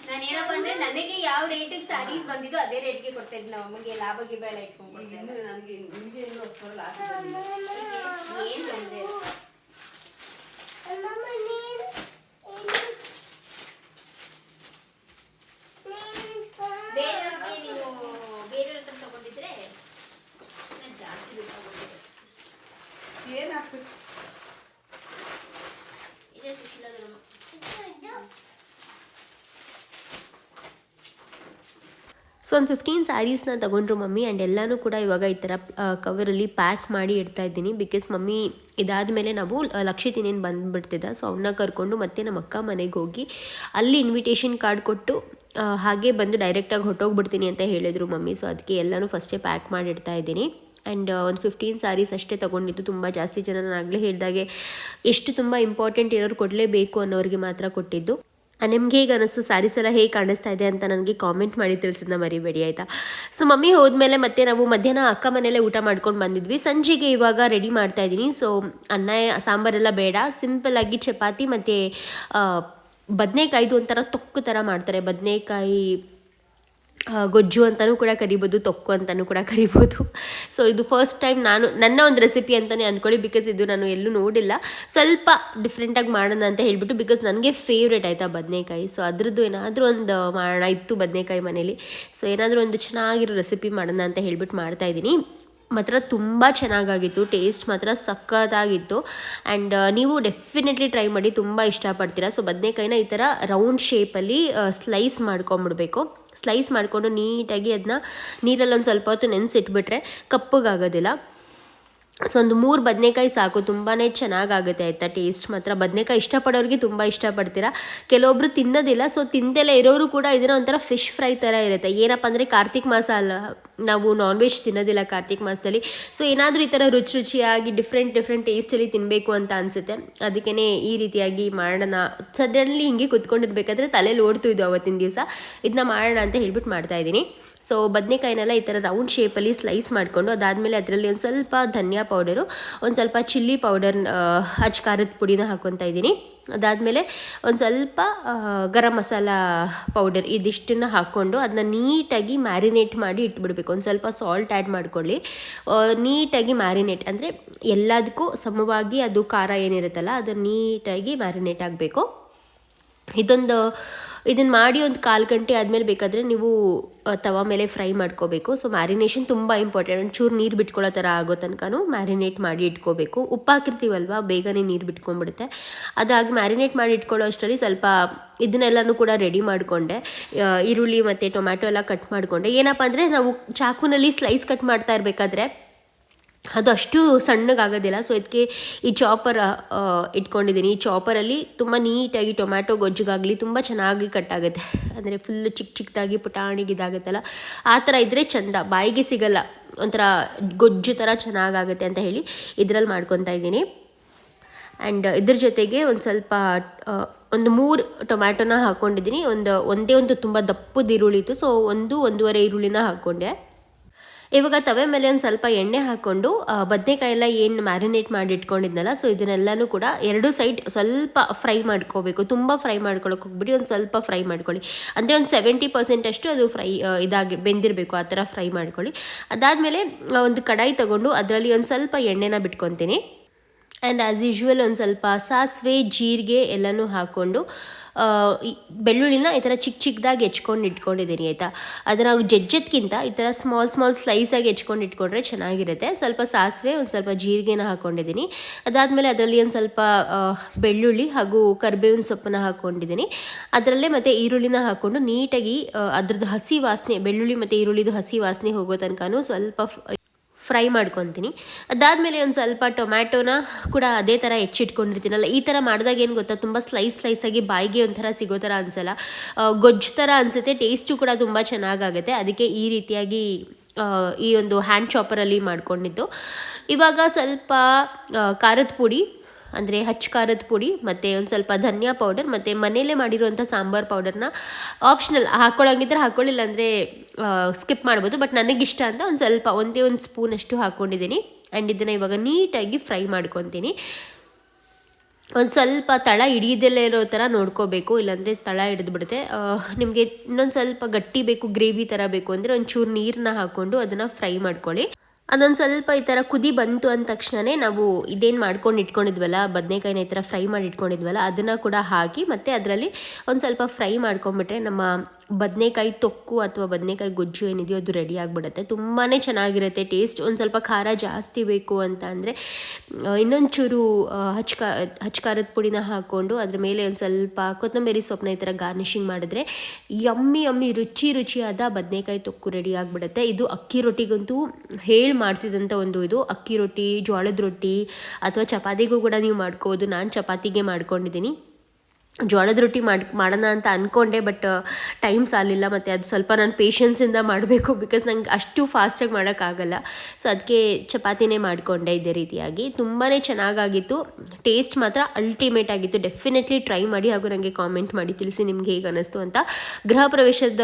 ನಾನು ಏನಪ್ಪ ಅಂದ್ರೆ ನನಗೆ ಯಾವ ರೇಟಿಗೆ ಸ್ಯಾರೀಸ್ ಬಂದಿದ್ದು ಅದೇ ರೇಟ್ಗೆ ಕೊಡ್ತಾ ಇದ್ದೆ ನಮ್ಮ ಅಮ್ಮಗೆ ಲಾಭ ಗಿಭ ಎಲ್ಲ ನಿಮಗೆ. ಬೇರೆಯವ್ರಿಗೆ ನೀನು ಬೇರೆಯವ್ರ ಹತ್ರ ತಗೊಂಡಿದ್ರೆ ಜಾಸ್ತಿ ಏನ್ ಹಾಕ್ಬೇಕು ಇದೇ ಸುಶೀಲದ ನಮ್ಮ ಸೊ ಒಂದು ಫಿಫ್ಟೀನ್ ಸ್ಯಾರೀಸ್ನ ತಗೊಂಡ್ರು ಮಮ್ಮಿ ಆ್ಯಂಡ್ ಎಲ್ಲನೂ ಕೂಡ ಇವಾಗ ಈ ಥರ ಕವರಲ್ಲಿ ಪ್ಯಾಕ್ ಮಾಡಿ ಇಡ್ತಾ ಇದ್ದೀನಿ. ಬಿಕಾಸ್ ಮಮ್ಮಿ ಇದಾದಮೇಲೆ ನಾವು ಲಕ್ಷಿತಿನೇನು ಬಂದುಬಿಡ್ತಿದ್ದ ಸೊ ಅವನ್ನ ಕರ್ಕೊಂಡು ಮತ್ತೆ ನಮ್ಮ ಅಕ್ಕ ಮನೆಗೆ ಹೋಗಿ ಅಲ್ಲಿ ಇನ್ವಿಟೇಷನ್ ಕಾರ್ಡ್ ಕೊಟ್ಟು ಹಾಗೆ ಬಂದು ಡೈರೆಕ್ಟಾಗಿ ಹೊಟ್ಟೋಗ್ಬಿಡ್ತೀನಿ ಅಂತ ಹೇಳಿದರು ಮಮ್ಮಿ. ಸೊ ಅದಕ್ಕೆ ಎಲ್ಲನೂ ಫಸ್ಟೇ ಪ್ಯಾಕ್ ಮಾಡಿ ಇಡ್ತಾ ಇದ್ದೀನಿ. ಆ್ಯಂಡ್ ಒಂದು ಫಿಫ್ಟೀನ್ ಸ್ಯಾರೀಸ್ ಅಷ್ಟೇ ತೊಗೊಂಡಿದ್ದು. ತುಂಬ ಜಾಸ್ತಿ ಜನ ನಾನು ಆಗಲೇ ಹೇಳಿದಾಗೆ ಎಷ್ಟು ತುಂಬ ಇಂಪಾರ್ಟೆಂಟ್ ಇರೋರು ಕೊಡಲೇಬೇಕು ಅನ್ನೋರಿಗೆ ಮಾತ್ರ ಕೊಟ್ಟಿದ್ದು. ನಿಮ್ಗೆ ಈಗ ಅನಿಸ್ತು ಸ್ಯಾರೀಸ್ ಎಲ್ಲ ಹೇಗೆ ಕಾಣಿಸ್ತಾ ಇದೆ ಅಂತ ನನಗೆ ಕಾಮೆಂಟ್ ಮಾಡಿ ತಿಳಿಸಿದ್ನ ಮರಿಬೇಡಿ, ಆಯಿತಾ? ಸೊ ಮಮ್ಮಿ ಹೋದ್ಮೇಲೆ ಮತ್ತೆ ನಾವು ಮಧ್ಯಾಹ್ನ ಅಕ್ಕ ಮನೇಲೆ ಊಟ ಮಾಡ್ಕೊಂಡು ಬಂದಿದ್ವಿ. ಸಂಜೆಗೆ ಇವಾಗ ರೆಡಿ ಮಾಡ್ತಾ ಇದ್ದೀನಿ. ಸೊ ಅನ್ನ ಸಾಂಬಾರೆಲ್ಲ ಬೇಡ. ಸಿಂಪಲ್ಲಾಗಿ ಚಪಾತಿ ಮತ್ತು ಬದನೆಕಾಯ್ದು ಒಂಥರ ತೊಕ್ಕು ಥರ ಮಾಡ್ತಾರೆ. ಬದನೆಕಾಯಿ ಗೊಜ್ಜು ಅಂತಲೂ ಕೂಡ ಕರಿಬೋದು, ತೊಕ್ಕು ಅಂತಲೂ ಕೂಡ ಕರಿಬೋದು. ಸೊ ಇದು ಫಸ್ಟ್ ಟೈಮ್ ನಾನು, ನನ್ನ ಒಂದು ರೆಸಿಪಿ ಅಂತಲೇ ಅಂದ್ಕೊಳ್ಳಿ ಬಿಕಾಸ್ ಇದು ನಾನು ಎಲ್ಲೂ ನೋಡಿಲ್ಲ. ಸ್ವಲ್ಪ ಡಿಫ್ರೆಂಟಾಗಿ ಮಾಡೋಣ ಅಂತ ಹೇಳಿಬಿಟ್ಟು ಬಿಕಾಸ್ ನನಗೆ ಫೇವ್ರೇಟ್ ಆಯಿತಾ ಬದನೇಕಾಯಿ. ಸೊ ಅದರದ್ದು ಏನಾದರೂ ಒಂದು ಮಾಡೋಣ, ಇತ್ತು ಬದನೇಕಾಯಿ ಮನೇಲಿ. ಸೊ ಏನಾದರೂ ಒಂದು ಚೆನ್ನಾಗಿರೋ ರೆಸಿಪಿ ಮಾಡೋಣ ಅಂತ ಹೇಳ್ಬಿಟ್ಟು ಮಾಡ್ತಾಯಿದ್ದೀನಿ ಮಾತ್ರ ತುಂಬ ಚೆನ್ನಾಗಾಗಿತ್ತು ಟೇಸ್ಟ್ ಮಾತ್ರ ಸಖತ್ತಾಗಿತ್ತು. ಆ್ಯಂಡ್ ನೀವು ಡೆಫಿನೆಟ್ಲಿ ಟ್ರೈ ಮಾಡಿ, ತುಂಬ ಇಷ್ಟಪಡ್ತೀರಾ. ಸೊ ಬದನೇಕಾಯಿನ ಈ ಥರ ರೌಂಡ್ ಶೇಪಲ್ಲಿ ಸ್ಲೈಸ್ ಮಾಡ್ಕೊಂಬಿಡ್ಬೇಕು. ಸ್ಲೈಸ್ ಮಾಡಿಕೊಂಡು ನೀಟಾಗಿ ಅದನ್ನ ನೀರಲ್ಲಿ ಒಂದು ಸ್ವಲ್ಪ ಹೊತ್ತು ನೆನೆಸಿಟ್ಬಿಟ್ರೆ ಕಪ್ಪಗಾಗೋದಿಲ್ಲ. ಸೊ ಒಂದು ಮೂರು ಬದನೆಕಾಯಿ ಸಾಕು ತುಂಬಾ ಚೆನ್ನಾಗಾಗುತ್ತೆ ಆಯಿತಾ ಟೇಸ್ಟ್ ಮಾತ್ರ. ಬದನೆಕಾಯಿ ಇಷ್ಟಪಡೋರಿಗೆ ತುಂಬ ಇಷ್ಟಪಡ್ತೀರಾ? ಕೆಲವೊಬ್ರು ತಿನ್ನೋದಿಲ್ಲ, ಸೊ ತಿಂದೆಲ್ಲ ಇರೋರು ಕೂಡ ಇದನ್ನ ಒಂಥರ ಫಿಶ್ ಫ್ರೈ ಥರ ಇರುತ್ತೆ. ಏನಪ್ಪ ಅಂದರೆ ಕಾರ್ತಿಕ್ ಮಾಸ ಅಲ್ಲ, ನಾವು ನಾನ್ ವೆಜ್ ತಿನ್ನೋದಿಲ್ಲ ಕಾರ್ತಿಕ್ ಮಾಸದಲ್ಲಿ. ಸೊ ಏನಾದರೂ ಈ ಥರ ರುಚಿ ರುಚಿಯಾಗಿ ಡಿಫ್ರೆಂಟ್ ಡಿಫ್ರೆಂಟ್ ಟೇಸ್ಟಲ್ಲಿ ತಿನ್ನಬೇಕು ಅಂತ ಅನಿಸುತ್ತೆ. ಅದಕ್ಕೇ ಈ ರೀತಿಯಾಗಿ ಮಾಡೋಣ. ಸಡನ್ಲಿ ಹಿಂಗೆ ಕುತ್ಕೊಂಡಿರ್ಬೇಕಾದ್ರೆ ತಲೆಯಲ್ಲಿ ಓಡ್ತು ಇದು ಅವತ್ತಿನ ದಿವಸ. ಇದನ್ನ ಮಾಡೋಣ ಅಂತ ಹೇಳ್ಬಿಟ್ಟು ಮಾಡ್ತಾ ಇದ್ದೀನಿ. ಸೊ ಬದನೆಕಾಯಿನೆಲ್ಲ ಈ ಥರ ರೌಂಡ್ ಶೇಪಲ್ಲಿ ಸ್ಲೈಸ್ ಮಾಡಿಕೊಂಡು ಅದಾದಮೇಲೆ ಅದರಲ್ಲಿ ಒಂದು ಸ್ವಲ್ಪ ಧನಿಯಾ ಪೌಡರು ಒಂದು ಸ್ವಲ್ಪ ಚಿಲ್ಲಿ ಪೌಡರ್ ಖಾರದ ಪುಡಿನ ಹಾಕ್ಕೊತಾ ಇದ್ದೀನಿ. ಅದಾದಮೇಲೆ ಒಂದು ಸ್ವಲ್ಪ ಗರಂ ಮಸಾಲ ಪೌಡರ್ ಇದಿಷ್ಟನ್ನು ಹಾಕ್ಕೊಂಡು ಅದನ್ನ ನೀಟಾಗಿ ಮ್ಯಾರಿನೇಟ್ ಮಾಡಿ ಇಟ್ಬಿಡ್ಬೇಕು. ಒಂದು ಸ್ವಲ್ಪ ಸಾಲ್ಟ್ ಆ್ಯಡ್ ಮಾಡ್ಕೊಳ್ಳಿ. ನೀಟಾಗಿ ಮ್ಯಾರಿನೇಟ್ ಅಂದರೆ ಎಲ್ಲದಕ್ಕೂ ಸಮವಾಗಿ ಅದು ಖಾರ ಏನಿರುತ್ತಲ್ಲ ಅದು ನೀಟಾಗಿ ಮ್ಯಾರಿನೇಟ್ ಆಗಬೇಕು. ಇದೊಂದು ಇದನ್ನು ಮಾಡಿ ಒಂದು ಕಾಲು ಗಂಟೆ ಆದಮೇಲೆ ಬೇಕಾದರೆ ನೀವು ತವ ಮೇಲೆ ಫ್ರೈ ಮಾಡ್ಕೋಬೇಕು. ಸೊ ಮ್ಯಾರಿನೇಷನ್ ತುಂಬ ಇಂಪಾರ್ಟೆಂಟ್ ಒಂಚೂರು ನೀರು ಬಿಟ್ಕೊಳ್ಳೋ ಥರ ಆಗೋ ತನಕನೂ ಮ್ಯಾರಿನೇಟ್ ಮಾಡಿ ಇಟ್ಕೋಬೇಕು. ಉಪ್ಪು ಹಾಕಿರ್ತೀವಲ್ವ, ಬೇಗನೆ ನೀರು ಬಿಟ್ಕೊಂಡ್ಬಿಡುತ್ತೆ. ಅದಾಗಿ ಮ್ಯಾರಿನೇಟ್ ಮಾಡಿ ಇಟ್ಕೊಳ್ಳೋ ಅಷ್ಟರಲ್ಲಿ ಸ್ವಲ್ಪ ಇದನ್ನೆಲ್ಲನೂ ಕೂಡ ರೆಡಿ ಮಾಡಿಕೊಂಡೆ. ಈರುಳ್ಳಿ ಮತ್ತು ಟೊಮ್ಯಾಟೊ ಎಲ್ಲ ಕಟ್ ಮಾಡಿಕೊಂಡೆ. ಏನಪ್ಪ ಅಂದರೆ ನಾವು ಚಾಕುನಲ್ಲಿ ಸ್ಲೈಸ್ ಕಟ್ ಮಾಡ್ತಾ ಇರಬೇಕಾದ್ರೆ ಅದು ಅಷ್ಟು ಸಣ್ಣಗಾಗೋದಿಲ್ಲ. ಸೊ ಇದಕ್ಕೆ ಈ ಚಾಪರ್ ಇಟ್ಕೊಂಡಿದ್ದೀನಿ. ಈ ಚಾಪರಲ್ಲಿ ತುಂಬ ನೀಟಾಗಿ ಟೊಮ್ಯಾಟೊ ಗೊಜ್ಜಿಗಾಗಲಿ ತುಂಬ ಚೆನ್ನಾಗಿ ಕಟ್ ಆಗುತ್ತೆ. ಅಂದರೆ ಫುಲ್ಲು ಚಿಕ್ಕ ಚಿಕ್ಕದಾಗಿ ಪುಟಾಣಿಗೆ ಇದಾಗುತ್ತಲ್ಲ ಆ ಥರ ಇದ್ದರೆ ಚಂದ. ಬಾಯಿಗೆ ಸಿಗಲ್ಲ. ಒಂಥರ ಗೊಜ್ಜು ಥರ ಚೆನ್ನಾಗಾಗುತ್ತೆ ಅಂತ ಹೇಳಿ ಇದರಲ್ಲಿ ಮಾಡ್ಕೊತಾ ಇದ್ದೀನಿ. ಆ್ಯಂಡ್ ಇದ್ರ ಜೊತೆಗೆ ಒಂದು ಸ್ವಲ್ಪ ಒಂದು ಮೂರು ಟೊಮ್ಯಾಟೊನ ಹಾಕ್ಕೊಂಡಿದ್ದೀನಿ ಒಂದು, ಒಂದೇ ಒಂದು ತುಂಬ ದಪ್ಪದ ಈರುಳ್ಳಿ ಇತ್ತು. ಸೊ ಒಂದು ಒಂದೂವರೆ ಈರುಳ್ಳಿನ ಹಾಕ್ಕೊಂಡೆ. ಇವಾಗ ತವೆ ಮೇಲೆ ಒಂದು ಸ್ವಲ್ಪ ಎಣ್ಣೆ ಹಾಕ್ಕೊಂಡು ಬದನೆಕಾಯಿ ಎಲ್ಲ ಏನು ಮ್ಯಾರಿನೇಟ್ ಮಾಡಿ ಇಟ್ಕೊಂಡಿದ್ನಲ್ಲ ಸೊ ಇದನ್ನೆಲ್ಲನೂ ಕೂಡ ಎರಡು ಸೈಡ್ ಸ್ವಲ್ಪ ಫ್ರೈ ಮಾಡ್ಕೋಬೇಕು. ತುಂಬ ಫ್ರೈ ಮಾಡ್ಕೊಳಕ್ಕೆ ಹೋಗ್ಬಿಡಿ, ಒಂದು ಸ್ವಲ್ಪ ಫ್ರೈ ಮಾಡ್ಕೊಳ್ಳಿ. ಅಂದರೆ ಒಂದು ಸೆವೆಂಟಿ ಪರ್ಸೆಂಟ್ ಅಷ್ಟು ಅದು ಫ್ರೈ ಇದಾಗಿ ಬೆಂದಿರಬೇಕು, ಆ ಥರ ಫ್ರೈ ಮಾಡ್ಕೊಳ್ಳಿ. ಅದಾದಮೇಲೆ ಒಂದು ಕಡಾಯಿ ತಗೊಂಡು ಅದರಲ್ಲಿ ಒಂದು ಸ್ವಲ್ಪ ಎಣ್ಣೆನ ಬಿಟ್ಕೊತೀನಿ. ಆ್ಯಂಡ್ ಆ್ಯಸ್ ಯೂಶ್ವಲ್ ಒಂದು ಸ್ವಲ್ಪ ಸಾಸಿವೆ, ಜೀರಿಗೆ ಎಲ್ಲನೂ ಹಾಕ್ಕೊಂಡು ಬೆಳ್ಳುಳ್ಳಿನ ಈ ಥರ ಚಿಕ್ಕ ಚಿಕ್ಕದಾಗಿ ಹೆಚ್ಕೊಂಡು ಇಟ್ಕೊಂಡಿದ್ದೀನಿ, ಆಯಿತಾ? ಅದನ್ನು ನಾವು ಜಜ್ಜದ್ಕಿಂತ ಈ ಥರ ಸ್ಮಾಲ್ ಸ್ಮಾಲ್ ಸ್ಲೈಸಾಗಿ ಹೆಚ್ಕೊಂಡು ಇಟ್ಕೊಂಡ್ರೆ ಚೆನ್ನಾಗಿರುತ್ತೆ. ಸ್ವಲ್ಪ ಸಾಸಿವೆ, ಒಂದು ಸ್ವಲ್ಪ ಜೀರಿಗೆನ ಹಾಕ್ಕೊಂಡಿದ್ದೀನಿ ಅದಾದಮೇಲೆ ಅದರಲ್ಲಿ ಒಂದು ಸ್ವಲ್ಪ ಬೆಳ್ಳುಳ್ಳಿ ಹಾಗೂ ಕರಿಬೇವಿನ ಸೊಪ್ಪನ್ನ ಹಾಕ್ಕೊಂಡಿದ್ದೀನಿ ಅದರಲ್ಲೇ ಮತ್ತು ಈರುಳ್ಳಿನ ಹಾಕ್ಕೊಂಡು ನೀಟಾಗಿ ಅದ್ರದ್ದು ಹಸಿ ವಾಸನೆ, ಬೆಳ್ಳುಳ್ಳಿ ಮತ್ತು ಈರುಳ್ಳಿದು ಹಸಿ ವಾಸನೆ ಹೋಗೋ ತನಕನೂ ಸ್ವಲ್ಪ ಫ್ರೈ ಮಾಡ್ಕೊತೀನಿ. ಅದಾದಮೇಲೆ ಒಂದು ಸ್ವಲ್ಪ ಟೊಮ್ಯಾಟೊನ ಕೂಡ ಅದೇ ಥರ ಹೆಚ್ಚಿಟ್ಕೊಂಡಿರ್ತೀನಲ್ಲ, ಈ ಥರ ಮಾಡಿದಾಗ ಏನು ಗೊತ್ತಾ? ತುಂಬ ಸ್ಲೈಸ್ ಸ್ಲೈಸಾಗಿ ಬಾಯಿಗೆ ಒಂಥರ ಸಿಗೋ ಥರ ಅನಿಸಲ್ಲ. ಗೊಜ್ಜು ಥರ ಅನಿಸುತ್ತೆ ಟೇಸ್ಟು ಕೂಡ ತುಂಬ ಚೆನ್ನಾಗಾಗುತ್ತೆ. ಅದಕ್ಕೆ ಈ ರೀತಿಯಾಗಿ ಈ ಒಂದು ಹ್ಯಾಂಡ್ ಚಾಪರಲ್ಲಿ ಮಾಡ್ಕೊಂಡಿದ್ದು. ಇವಾಗ ಸ್ವಲ್ಪ ಖಾರದ ಪುಡಿ ಅಂದರೆ ಹಚ್ಚು ಖಾರದ ಪುಡಿ, ಮತ್ತು ಒಂದು ಸ್ವಲ್ಪ ಧನಿಯಾ ಪೌಡರ್ ಮತ್ತು ಮನೆಯಲ್ಲೇ ಮಾಡಿರುವಂಥ ಸಾಂಬಾರ್ ಪೌಡರ್ನ ಆಪ್ಷನಲ್ ಹಾಕ್ಕೊಳ್ಳೋಂಗಿದ್ರೆ ಹಾಕ್ಕೊಳ್ಳಿಲ್ಲ ಅಂದರೆ ಸ್ಕಿಪ್ ಮಾಡ್ಬೋದು. ಬಟ್ ನನಗಿಷ್ಟ ಅಂತ ಒಂದು ಸ್ವಲ್ಪ ಒಂದೇ ಒಂದು ಸ್ಪೂನಷ್ಟು ಹಾಕ್ಕೊಂಡಿದ್ದೀನಿ ಆ್ಯಂಡ್ ಇದನ್ನು ಇವಾಗ ನೀಟಾಗಿ ಫ್ರೈ ಮಾಡ್ಕೊತೀನಿ. ಒಂದು ಸ್ವಲ್ಪ ತಳ ಹಿಡಿಯದಲ್ಲೇ ಇರೋ ಥರ ನೋಡ್ಕೋಬೇಕು. ಇಲ್ಲಾಂದರೆ ತಳ ಹಿಡಿದ್ಬಿಡುತ್ತೆ ನಿಮಗೆ ಇನ್ನೊಂದು ಸ್ವಲ್ಪ ಗಟ್ಟಿ ಬೇಕು, ಗ್ರೇವಿ ಥರ ಬೇಕು ಅಂದರೆ ಒಂಚೂರು ನೀರನ್ನ ಹಾಕ್ಕೊಂಡು ಅದನ್ನು ಫ್ರೈ ಮಾಡ್ಕೊಳ್ಳಿ. ಅದೊಂದು ಸ್ವಲ್ಪ ಈ ಥರ ಕುದಿ ಬಂತು ಅಂದ ತಕ್ಷಣವೇ ನಾವು ಇದೇನು ಮಾಡ್ಕೊಂಡು ಇಟ್ಕೊಂಡಿದ್ವಲ್ಲ, ಬದನೆಕಾಯಿನ ಈ ಥರ ಫ್ರೈ ಮಾಡಿ ಇಟ್ಕೊಂಡಿದ್ವಲ್ಲ, ಅದನ್ನು ಕೂಡ ಹಾಕಿ ಮತ್ತು ಅದರಲ್ಲಿ ಒಂದು ಸ್ವಲ್ಪ ಫ್ರೈ ಮಾಡ್ಕೊಂಬಿಟ್ರೆ ನಮ್ಮ ಬದನೆಕಾಯಿ ತೊಕ್ಕು ಅಥವಾ ಬದನೆಕಾಯಿ ಗೊಜ್ಜು ಏನಿದೆಯೋ ಅದು ರೆಡಿ ಆಗಿಬಿಡುತ್ತೆ. ತುಂಬಾ ಚೆನ್ನಾಗಿರುತ್ತೆ ಟೇಸ್ಟ್ ಒಂದು ಸ್ವಲ್ಪ ಖಾರ ಜಾಸ್ತಿ ಬೇಕು ಅಂತ ಅಂದರೆ ಇನ್ನೊಂದು ಚೂರು ಹಚ್ ಕಾ ಹಚ್ ಖಾರದ ಪುಡಿನ ಹಾಕ್ಕೊಂಡು ಅದ್ರ ಮೇಲೆ ಒಂದು ಸ್ವಲ್ಪ ಕೊತ್ತಂಬರಿ ಸೊಪ್ಪನ್ನ ಈ ಥರ ಗಾರ್ನಿಷಿಂಗ್ ಮಾಡಿದ್ರೆ ಯಮ್ಮಿ ಯಮ್ಮಿ ರುಚಿ, ರುಚಿಯಾದ ಬದನೆಕಾಯಿ ತೊಕ್ಕು ರೆಡಿ ಆಗಿಬಿಡುತ್ತೆ. ಇದು ಅಕ್ಕಿ ರೊಟ್ಟಿಗಂತೂ ಹೇಳಿ ಮಾಡಿಸಿದಂಥ ಒಂದು ಇದು. ಅಕ್ಕಿ ರೊಟ್ಟಿ, ಜೋಳದ ರೊಟ್ಟಿ ಅಥವಾ ಚಪಾತಿಗೂ ಕೂಡ ನೀವು ಮಾಡ್ಕೋಬೋದು. ನಾನು ಚಪಾತಿಗೆ ಮಾಡ್ಕೊಂಡಿದ್ದೀನಿ. ಜೋಳದ ರೊಟ್ಟಿ ಮಾಡಿ, ಮಾಡೋಣ ಅಂತ ಅಂದ್ಕೊಂಡೆ ಬಟ್ ಟೈಮ್ ಸಾಲಿಲ್ಲ. ಮತ್ತು ಅದು ಸ್ವಲ್ಪ ನಾನು ಪೇಷನ್ಸಿಂದ ಮಾಡಬೇಕು ಬಿಕಾಸ್ ನಂಗೆ ಅಷ್ಟು ಫಾಸ್ಟಾಗಿ ಮಾಡೋಕ್ಕಾಗಲ್ಲ. ಸೊ ಅದಕ್ಕೆ ಚಪಾತಿನೇ ಮಾಡಿಕೊಂಡೆ ಇದೇ ರೀತಿಯಾಗಿ. ತುಂಬಾ ಚೆನ್ನಾಗಾಗಿತ್ತು. ಟೇಸ್ಟ್ ಮಾತ್ರ ಅಲ್ಟಿಮೇಟ್ ಆಗಿತ್ತು. ಡೆಫಿನೆಟ್ಲಿ ಟ್ರೈ ಮಾಡಿ ಹಾಗೂ ನನಗೆ ಕಾಮೆಂಟ್ ಮಾಡಿ ತಿಳಿಸಿ ನಿಮ್ಗೆ ಹೇಗೆ ಅನ್ನಿಸ್ತು ಅಂತ. ಗೃಹ ಪ್ರವೇಶದ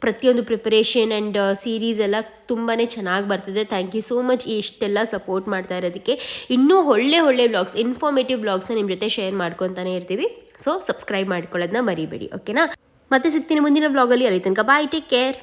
ಪ್ರತಿಯೊಂದು ಪ್ರಿಪರೇಷನ್ ಆ್ಯಂಡ್ ಸೀರೀಸ್ ಎಲ್ಲ ತುಂಬಾ ಚೆನ್ನಾಗಿ ಬರ್ತದೆ. ಥ್ಯಾಂಕ್ ಯು ಸೋ ಮಚ್ ಇಷ್ಟೆಲ್ಲ ಸಪೋರ್ಟ್ ಮಾಡ್ತಾ ಇರೋದಕ್ಕೆ. ಇನ್ನೂ ಒಳ್ಳೆ ಒಳ್ಳೆ ವ್ಲಾಗ್ಸ್ ಇನ್ಫಾರ್ಮೇಟಿವ್ ವ್ಲಾಗ್ಸ್ನ ನಿಮ್ಮ ಜೊತೆ ಶೇರ್ ಮಾಡ್ಕೊತಾನೆ ಇರ್ತೀವಿ. ಸೊ ಸಬ್ಸ್ಕ್ರೈಬ್ ಮಾಡ್ಕೊಳ್ಳೋದನ್ನ ಮರಿಬೇಡಿ ಓಕೆನಾ ಮತ್ತೆ ಸಿಗ್ತೀನಿ ಮುಂದಿನ ಬ್ಲಾಗಲ್ಲಿ ಅಲ್ಲಿ. ತನಕ ಬಾಯ್ ಟೇಕ್ ಕೇರ್